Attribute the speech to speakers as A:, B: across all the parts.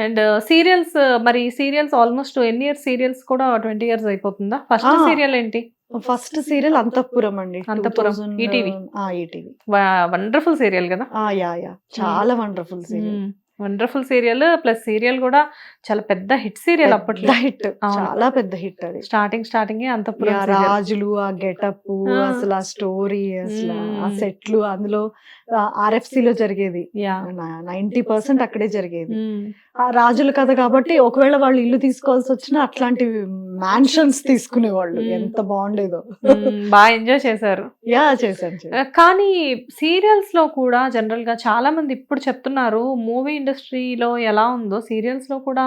A: And serials మరి serials almost ఎన్ని years serials కూడా ట్వంటీ ఇయర్స్ అయిపోతుందా? ఫస్ట్. సీరియల్ ఏంటి?
B: ఫస్ట్ సీరియల్ అంతఃపురం అండి.
A: అంతఃపురం,
B: 2000,
A: ఈటీవీ. వండర్ఫుల్ సీరియల్ కదా?
B: Yeah yeah. చాలా wonderful serial.
A: Wonderful serial plus serial కూడా చాలా పెద్ద హిట్ సీరియల్ అప్పట్లో
B: హిట్. చాలా పెద్ద హిట్ అది
A: స్టార్టింగ్ స్టార్టింగ్ serial.
B: రాజులు ఆ గెటప్. అసలు ఆ స్టోరీ అసలు ఆ. సెట్లు అందులో ఆర్ఎఫ్సి లో జరిగేది
A: యా
B: నైన్టీ పర్సెంట్ అక్కడే జరిగేది. ఆ రాజుల కథ కాబట్టి ఒకవేళ వాళ్ళు ఇల్లు తీసుకోవాల్సి వచ్చినా అట్లాంటి మ్యాన్షన్స్ తీసుకునేవాళ్ళు
A: మ్మ్.
B: ఎంత బాగుండేదో
A: మ్మ్. బాగా ఎంజాయ్ చేశారు
B: యా చేశాను.
A: ఆ, కానీ సీరియల్స్లో కూడా జనరల్గా చాలా మంది ఇప్పుడు చెప్తున్నారు మూవీ ఇండస్ట్రీలో ఎలా ఉందో సీరియల్స్లో కూడా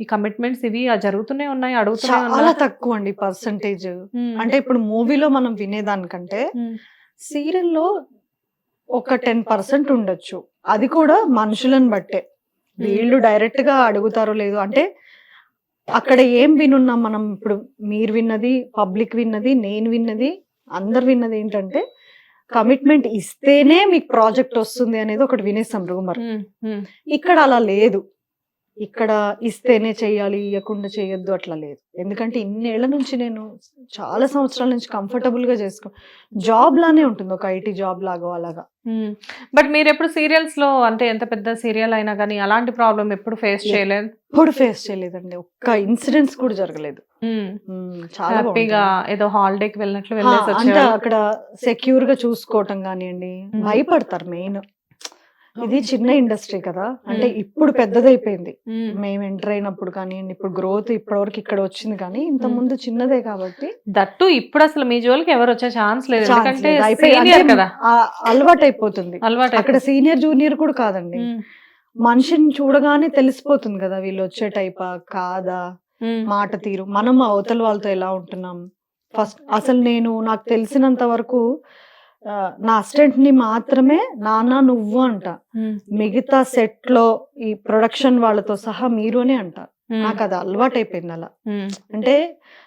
A: ఈ కమిట్మెంట్స్ ఇవి జరుగుతూనే ఉన్నాయి అడుగుతూనే
B: చాలా తక్కువ అండి పర్సంటేజ్
A: మ్మ్.
B: అంటే ఇప్పుడు మూవీలో మనం వినేదానికంటే. సీరియల్లో ఒక టెన్ పర్సెంట్ ఉండొచ్చు అది కూడా మనుషులను బట్టే వీళ్ళు డైరెక్ట్గా అడుగుతారో లేదో అంటే అక్కడ ఏం వినున్నాం మనం? ఇప్పుడు మీరు విన్నది పబ్లిక్ విన్నది నేను విన్నది అందరు విన్నది ఏంటంటే కమిట్మెంట్ ఇస్తేనే మీకు ప్రాజెక్ట్ వస్తుంది అనేది ఒకటి వినేసాం రూమర్. ఇక్కడ అలా లేదు. ఇక్కడ ఇస్తేనే చెయ్యాలి ఇవ్వకుండా చేయొద్దు అట్లా లేదు ఎందుకంటే ఇన్నేళ్ళ నుంచి నేను చాలా సంవత్సరాల నుంచి కంఫర్టబుల్గా చేసుకో జాబ్ లానే ఉంటుంది ఒక ఐటీ జాబ్ లాగా అలాగా.
A: బట్ మీరు ఎప్పుడు సీరియల్స్లో అంటే ఎంత పెద్ద సీరియల్ అయినా కానీ అలాంటి ప్రాబ్లం ఎప్పుడు ఫేస్. చేయలేదు
B: ఇప్పుడు ఫేస్ చేయలేదండి ఒక్క ఇన్సిడెంట్స్ కూడా జరగలేదు చాలా
A: హ్యాపీగా. ఏదో హాలిడేకి వెళ్ళినట్లు వెళ్ళేసి.
B: అక్కడ సెక్యూర్గా చూసుకోవటం కానివ్వండి. భయపడతారు మెయిన్ ఇది చిన్న ఇండస్ట్రీ కదా. అంటే. ఇప్పుడు పెద్దదైపోయింది.
A: మ్మ్.
B: మేము ఎంటర్ అయినప్పుడు కానివ్వండి ఇప్పుడు గ్రోత్ ఇప్పటివరకు ఇక్కడ వచ్చింది కానీ ఇంత. ముందు చిన్నదే కాబట్టి
A: దట్టు ఇప్పుడు అసలు మీ జోలికి ఎవరు వచ్చే ఛాన్స్ లేదు. ఎందుకంటే సీనియర్ కదా.
B: అలవాటు అయిపోతుంది
A: అలవాటు
B: అక్కడ సీనియర్ జూనియర్ కూడా కాదండి. మనిషిని చూడగానే తెలిసిపోతుంది కదా వీళ్ళు వచ్చే టైపా కాదా. మాట తీరు. మనం అవతల వాళ్ళతో ఎలా ఉంటున్నాం? ఫస్ట్ అసలు నేను నాకు తెలిసినంత వరకు నా అసిస్టెంట్ని మాత్రమే నాన్న నువ్వు అంట. మిగతా సెట్లో ఈ ప్రొడక్షన్ వాళ్ళతో సహా మీరు అని అంట. నాకు అది అలవాటు అయిపోయింది అలా. అంటే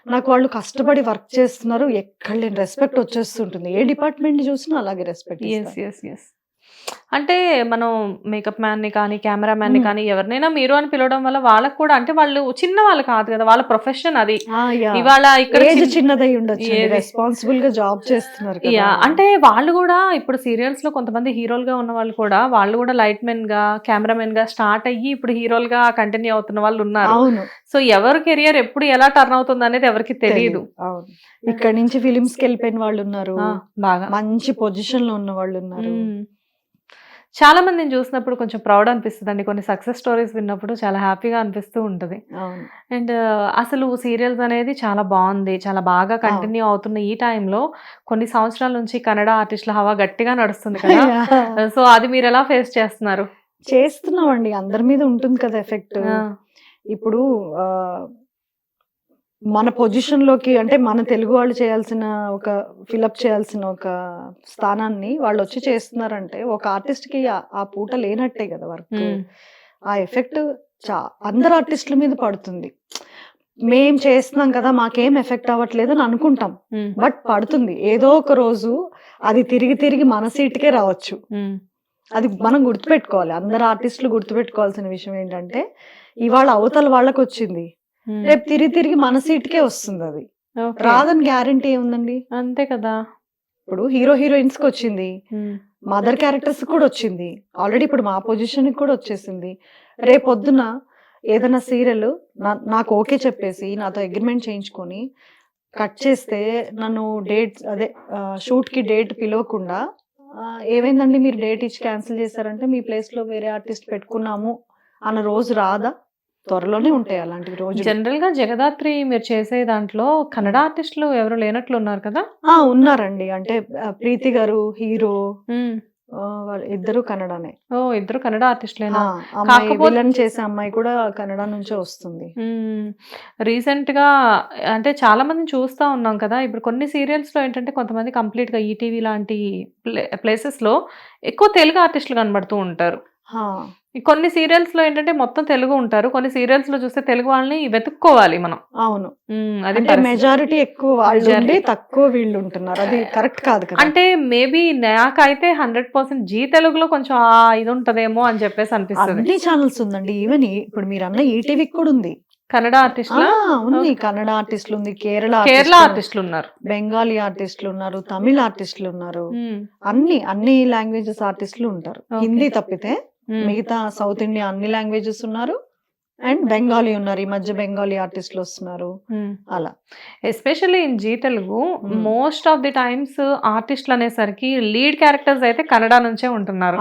B: నాకు వాళ్ళు కష్టపడి వర్క్ చేస్తున్నారు ఎక్కడ లేని రెస్పెక్ట్ వచ్చేస్తుంటుంది ఏ డిపార్ట్మెంట్ చూసినా అలాగే రెస్పెక్ట్
A: అంటే మనం మేకప్ మ్యాన్ని కానీ కెమెరా
B: మ్యాన్ని.
A: కానీ ఎవరినైనా మీరు అని పిలవడం వల్ల వాళ్ళకు కూడా అంటే వాళ్ళు చిన్న వాళ్ళు కాదు కదా వాళ్ళ ప్రొఫెషన్ అది. ఇవాళ ఇక్కడ
B: ఏజ్
A: చిన్న-
B: చిన్నదై
A: ఏది?
B: రెస్పాన్సిబుల్గా జాబ్ చేస్తున్నారు కదా.
A: అంటే వాళ్ళు కూడా ఇప్పుడు సీరియల్స్లో కొంతమంది హీరోలుగా ఉన్న వాళ్ళు కూడా వాళ్ళు కూడా లైట్ మెన్గా కెమెరామెన్గా స్టార్ట్ అయ్యి ఇప్పుడు హీరోలుగా కంటిన్యూ అవుతున్న వాళ్ళు ఉన్నారు.
B: అవును.
A: సో ఎవరి కెరియర్ ఎప్పుడు ఎలా టర్న్ అవుతుంది అనేది ఎవరికి తెలియదు
B: తెలీదు. అవును. ఇక్కడ నుంచి ఫిలిమ్స్కి వెళ్ళిపోయిన వాళ్ళు ఉన్నారు.
A: ఆ, బాగా.
B: మంచి పొజిషన్లో ఉన్న వాళ్ళు ఉన్నారు.
A: చాలా మందిని చూసినప్పుడు కొంచెం ప్రౌడ్ అనిపిస్తుంది అండి కొన్ని సక్సెస్ స్టోరీస్ విన్నప్పుడు చాలా హ్యాపీగా అనిపిస్తూ ఉంటుంది. అండ్ అసలు సీరియల్స్ అనేది చాలా బాగుంది. చాలా బాగా కంటిన్యూ అవుతున్న ఈ టైంలో కొన్ని సంవత్సరాల నుంచి కన్నడ ఆర్టిస్టుల హవా గట్టిగా నడుస్తుంది కదా. సో అది మీరు ఎలా ఫేస్ చేస్తున్నారు?
B: చేస్తున్నామండి. అందరి మీద ఉంటుంది కదా ఎఫెక్ట్ ఇప్పుడు మన పొజిషన్లోకి అంటే మన తెలుగు వాళ్ళు చేయాల్సిన ఒక ఫిలప్ చేయాల్సిన ఒక స్థానాన్ని వాళ్ళు వచ్చి చేస్తున్నారంటే ఒక ఆర్టిస్ట్కి ఆ- పూట లేనట్టే కదా వర్క్
A: మ్మ్.
B: ఆ ఎఫెక్ట్ చా అందరు ఆర్టిస్టుల మీద పడుతుంది మేం చేస్తున్నాం కదా మాకేం ఎఫెక్ట్ అవ్వట్లేదు అని అనుకుంటాం. బట్ పడుతుంది ఏదో ఒక రోజు అది తిరిగి తిరిగి మన సీటుకే రావచ్చు
A: మ్మ్.
B: అది మనం గుర్తుపెట్టుకోవాలి అందరు ఆర్టిస్టులు గుర్తుపెట్టుకోవాల్సిన విషయం ఏంటంటే ఇవాళ అవతల వాళ్ళకి వచ్చింది. రేపు తిరిగి తిరిగి మన సీట్కే వస్తుంది అది. రాదని గ్యారంటీ ఏముందండి?
A: అంతే కదా.
B: ఇప్పుడు హీరో హీరోయిన్స్కి వచ్చింది. మదర్ క్యారెక్టర్స్ కూడా వచ్చింది. ఆల్రెడీ ఇప్పుడు మా పొజిషన్ కూడా వచ్చేసింది. రేపొద్దున ఏదైనా సీరియల్ నాకు ఓకే చెప్పేసి నాతో అగ్రిమెంట్ చేయించుకొని కట్ చేస్తే నన్ను డేట్ అదే షూట్కి డేట్ పిలవకుండా ఏమైందండి మీరు డేట్ ఇచ్చి క్యాన్సిల్ చేశారంటే మీ ప్లేస్లో వేరే ఆర్టిస్ట్ పెట్టుకున్నాము అన్న రోజు రాదా త్వరలోనే ఉంటాయి అలాంటి రోజు
A: జనరల్గా జగదాత్రి మీరు చేసే దాంట్లో కన్నడ ఆర్టిస్టులు ఎవరు లేనట్లు ఉన్నారు కదా?
B: ఆ ఉన్నారండి. అంటే ప్రీతి గారు హీరో. ఇద్దరు కన్నడనే.
A: ఓ ఇద్దరు కన్నడ ఆర్టిస్టులేనా?
B: విలన్ చేసే అమ్మాయి కూడా కన్నడ నుంచే వస్తుంది.
A: రీసెంట్గా అంటే చాలా మందిని చూస్తా ఉన్నాం కదా. ఇప్పుడు కొన్ని సీరియల్స్లో ఏంటంటే కొంతమంది కంప్లీట్గా ఈటీవీ లాంటి ప్లేసెస్లో ఎక్కువ తెలుగు ఆర్టిస్టులు కనబడుతూ ఉంటారు. కొన్ని సీరియల్స్లో ఏంటంటే మొత్తం తెలుగు ఉంటారు. కొన్ని సీరియల్స్లో చూస్తే తెలుగు వాళ్ళని వెతుక్కోవాలి మనం.
B: అవును.
A: అది.
B: మెజారిటీ ఎక్కువ వాళ్ళు. ఉండి తక్కువ వీళ్ళు ఉంటున్నారు. అది కరెక్ట్ కాదు కదా.
A: అంటే మేబీ నాకైతే హండ్రెడ్ పర్సెంట్ జీ తెలుగులో కొంచెం ఆ ఇది ఉంటదేమో అని చెప్పేసి అనిపిస్తుంది.
B: అన్ని ఛానల్స్ ఉందండి. ఈవెన్ ఇప్పుడు మీరు అన్న ఈటీవీకి కూడా ఉంది.
A: కన్నడ ఆర్టిస్ట్
B: ఆ, ఉంది. కన్నడ ఆర్టిస్టులు ఉంది కేరళ
A: కేరళ ఆర్టిస్టులు ఉన్నారు
B: బెంగాలీ ఆర్టిస్టులు ఉన్నారు తమిళ ఆర్టిస్టులు ఉన్నారు అన్ని అన్ని లాంగ్వేజెస్ ఆర్టిస్టులు ఉంటారు. హిందీ తప్పితే. మిగతా సౌత్ ఇండియా అన్ని లాంగ్వేజెస్ ఉన్నారు. అండ్ బెంగాలీ ఉన్నారు. ఈ మధ్య బెంగాలీ ఆర్టిస్టులు వస్తున్నారు. అలా.
A: Especially in Zee Telugu
B: Hmm.
A: Most of the times ఆర్టిస్టులు అనేసరికి లీడ్ క్యారెక్టర్స్ అయితే కన్నడ నుంచే ఉంటున్నారు.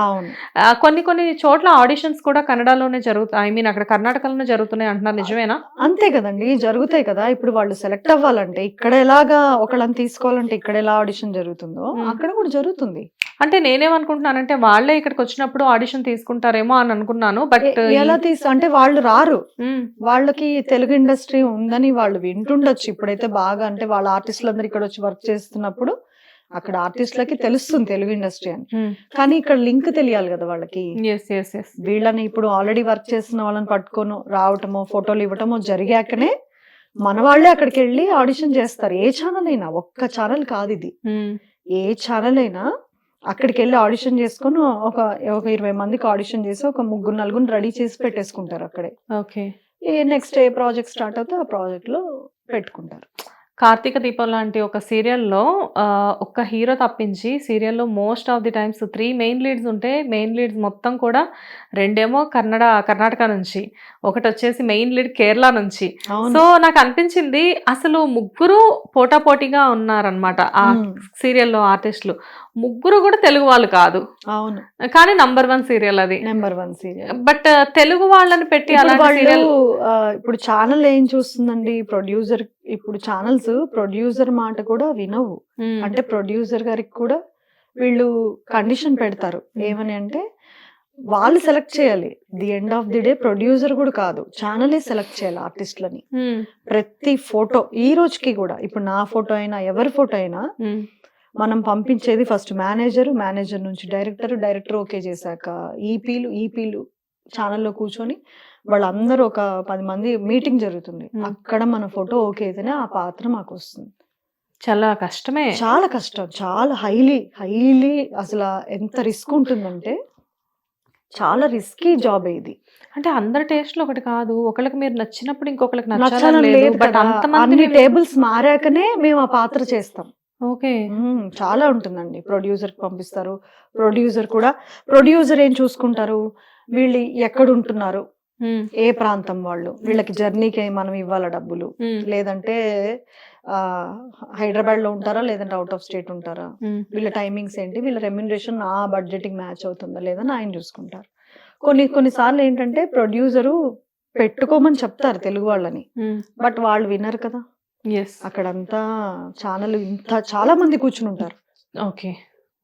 A: కొన్ని కొన్ని చోట్ల ఆడిషన్స్ కూడా కన్నడలోనే జరుగుతాయి ఐ మీన్ అక్కడ కర్ణాటకలోనే జరుగుతున్నాయి అంటున్నారు. నిజమేనా?
B: అంతే కదండి. జరుగుతాయి కదా. ఇప్పుడు వాళ్ళు సెలెక్ట్ అవ్వాలంటే ఇక్కడ ఎలాగా ఒకళ్ళని తీసుకోవాలంటే ఇక్కడ ఎలా ఆడిషన్ జరుగుతుందో
A: Hmm.
B: అక్కడ కూడా జరుగుతుంది.
A: అంటే నేనేమనుకుంటున్నానంటే వాళ్ళే ఇక్కడికి వచ్చినప్పుడు ఆడిషన్ తీసుకుంటారేమో అని అనుకున్నాను బట్
B: ఎలా తీసు అంటే వాళ్ళు రారు. వాళ్ళకి తెలుగు ఇండస్ట్రీ ఉందని వాళ్ళు వింటుండొచ్చు. ఇప్పుడైతే బాగా అంటే వాళ్ళ ఆర్టిస్టులు అందరు ఇక్కడ వచ్చి వర్క్ చేస్తున్నప్పుడు అక్కడ ఆర్టిస్టులకి తెలుస్తుంది తెలుగు ఇండస్ట్రీ అని. కానీ ఇక్కడ లింక్ తెలియాలి కదా వాళ్ళకి. వీళ్ళని ఇప్పుడు ఆల్రెడీ వర్క్ చేస్తున్న వాళ్ళని పట్టుకొని రావటమో ఫోటోలు ఇవ్వటమో జరిగాకనే మన వాళ్ళే అక్కడికి వెళ్ళి ఆడిషన్ చేస్తారు. ఏ ఛానల్ అయినా ఒక్క ఛానల్ కాదు ఇది. ఏ ఛానల్ అయినా అక్కడికి వెళ్ళి ఆడిషన్ చేసుకొని ఒక ఒక ఇరవై మందికి ఆడిషన్ చేసి ఒక ముగ్గురు నలుగురు రెడీ చేసి పెట్టేసుకుంటారు అక్కడే.
A: Okay.
B: Next a project start అవుతే ఆ ప్రాజెక్ట్లో పెట్టుకుంటారు.
A: కార్తీక దీపం లాంటి ఒక సీరియల్లో ఒక్క హీరో తప్పించి సీరియల్లో most of the times three main leads ఉంటే మెయిన్ లీడ్స్ మొత్తం కూడా రెండేమో కన్నడ కర్ణాటక నుంచి. ఒకటి వచ్చేసి మెయిన్ లీడ్ కేరళ నుంచి. సో
B: అవును
A: నాకు అనిపించింది అసలు ముగ్గురు పోటాపోటీగా ఉన్నారనమాట ఆ సీరియల్లో ఆర్టిస్టులు. ముగ్గురు కూడా తెలుగు వాళ్ళు కాదు.
B: అవును.
A: కానీ నంబర్ వన్ సీరియల్ అది.
B: Number one serial.
A: But Telugu వాళ్ళని పెట్టి
B: ఇప్పుడు
A: అలాంటి
B: వాళ్ళు
A: సీరియల్
B: ఆ, ఇప్పుడు ఛానల్ ఏం చూస్తుందండి? ప్రొడ్యూసర్ ఇప్పుడు ఛానల్స్ ప్రొడ్యూసర్ మాట కూడా వినవు. అంటే ప్రొడ్యూసర్ గారికి కూడా వీళ్ళు కండిషన్ పెడతారు. ఏమని అంటే వాళ్ళు సెలెక్ట్ చేయాలి. The end of the day producer కూడా కాదు ఛానలే సెలెక్ట్ చేయాలి ఆర్టిస్టులని ప్రతి ఫోటో ఈ రోజుకి కూడా ఇప్పుడు నా ఫోటో అయినా ఎవరి ఫోటో అయినా మనం పంపించేది ఫస్ట్ మేనేజర్ మేనేజర్ నుంచి డైరెక్టర్ డైరెక్టర్ ఓకే చేశాక ఈపీలు ఈపీలు ఛానల్లో కూర్చొని వాళ్ళందరూ ఒక పది మంది మీటింగ్ జరుగుతుంది. అక్కడ మన ఫోటో ఓకే అయితేనే ఆ పాత్ర మాకు వస్తుంది
A: చాలా కష్టమే.
B: చాలా కష్టం. చాలా హైలీ హైలీ అసలు ఎంత రిస్క్ ఉంటుందంటే చాలా రిస్కీ జాబ్ ఇది.
A: అంటే అందరి టేస్ట్లు ఒకటి కాదు. ఒకళ్ళకి మీరు నచ్చినప్పుడు ఇంకొకరికి
B: నచ్చాలని లేదు.
A: బట్. అంతమంది
B: టేబుల్స్ మారాకనే మేము ఆ పాత్ర చేస్తాం.
A: ఓకే.
B: చాలా ఉంటుందండి. ప్రొడ్యూసర్కి పంపిస్తారు. ప్రొడ్యూసర్ కూడా ప్రొడ్యూసర్ ఏం చూసుకుంటారు? వీళ్ళు ఎక్కడ ఉంటున్నారు ఏ ప్రాంతం వాళ్ళు? వీళ్ళకి జర్నీకి మనం ఇవ్వాలా డబ్బులు? లేదంటే హైదరాబాద్లో ఉంటారా? లేదంటే అవుట్ ఆఫ్ స్టేట్ ఉంటారా. వీళ్ళ టైమింగ్స్ ఏంటి? వీళ్ళ రెమ్యునరేషన్ ఆ బడ్జెట్కి మ్యాచ్ అవుతుందా లేదని ఆయన చూసుకుంటారు. కొన్ని కొన్నిసార్లు ఏంటంటే ప్రొడ్యూసరు పెట్టుకోమని చెప్తారు తెలుగు వాళ్ళని. బట్ వాళ్ళు వినరు కదా. అక్కడంతా ఛానల్ ఇంత చాలా మంది కూర్చుని ఉంటారు.
A: ఓకే.